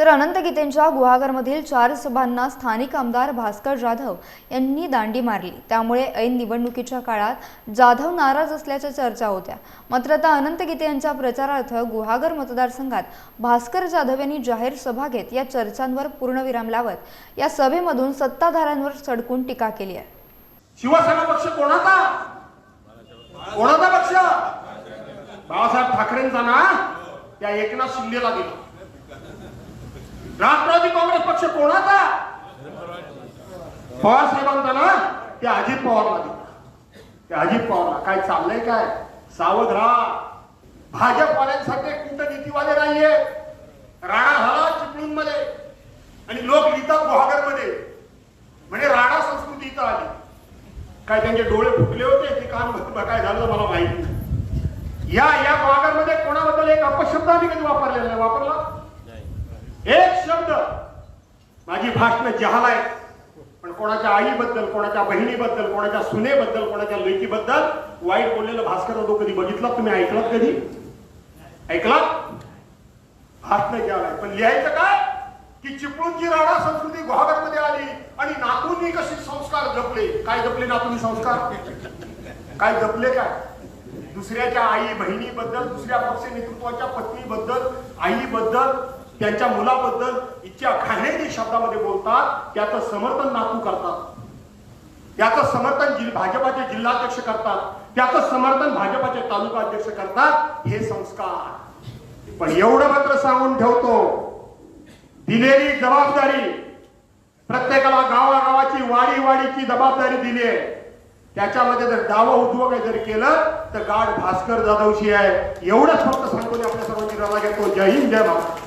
तर अनंत गीतेंच्या गुहागरमधील चार सभांना स्थानिक आमदार भास्कर जाधव यांनी दांडी मारली. त्यामुळे ऐन निवडणुकीच्या काळात जाधव नाराज असल्याच्या चर्चा होत्या. मात्र आता अनंत गीते यांच्या प्रचारार्थ गुहागर मतदारसंघात भास्कर जाधव यांनी जाहीर सभा घेत या चर्चांवर पूर्णविराम लावत या सभेमधून सत्ताधाऱ्यांवर सडकून टीका केली आहे. शिवसेना पक्ष कोणाचा? कोणाचा पक्ष? बाळासाहेब ठाकरेंचा ना? त्या एकनाथ शिंदेला दिला. राष्ट्रवादी काँग्रेस पक्ष कोणाचा? पवार साहेबांचा ना? ते अजित पवारला ते अजित पवारला. काय चाललंय काय? सावध राहा. भाजपवाल्यांसारखे कूटनीतीवाले नाहीये. राणा हा चिपळूणमध्ये आणि लोक लिहितात गुहागरमध्ये म्हणजे राणा संस्कृती इथं आली. काय त्यांचे डोळे फुटले होते? ते काम काय झालं मला माहिती नाही. या या मध्ये कोणाबद्दल एक अपशब्द आम्ही कधी वापरलेला नाही. वापरला? एक शब्द. माझी भाषण जहाल आहे पण कोणाच्या आईबद्दल कोणाच्या बहिणीबद्दल कोणाच्या सुनेबद्दल कोणाच्या लेकीबद्दल वाईट बोललेलं भास्कर होतो कधी बघितलं? तुम्ही ऐकलात कधी? ऐकलात? भाषण जहाल आहे पण लिहायचं काय? की चिपळूणची राणा संस्कृती गुहागरमध्ये आली आणि नातूंनी कसे संस्कार जपले? काय जपले नातूंनी संस्कार? काय जपले काय? दुसऱ्याच्या आई बहिणीबद्दल दुसऱ्या पक्ष नेतृत्वाच्या पत्नीबद्दल आईबद्दल त्यांच्या मुलाबद्दल इतक्या घाणेरडी शब्दामध्ये बोलतात त्याचं समर्थन नातू करतात. त्याचं समर्थन जिल- भाजपाचे जिल्हाध्यक्ष करतात. त्याचं समर्थन भाजपाचे तालुका अध्यक्ष करतात. हे संस्कार. पण एवढं मात्र सांगून ठेवतो दिलेली जबाबदारी प्रत्येकाला गावागावाची वाडी वाडीची जबाबदारी दिली आहे. त्याच्यामध्ये जर दावा उद्योग जर केलं तर गाड भास्कर जाधवशी आहे. एवढंच फक्त सांगतो आपल्या सर्वांची रजा घेतो. जय हिंद जय महाराष्ट्र.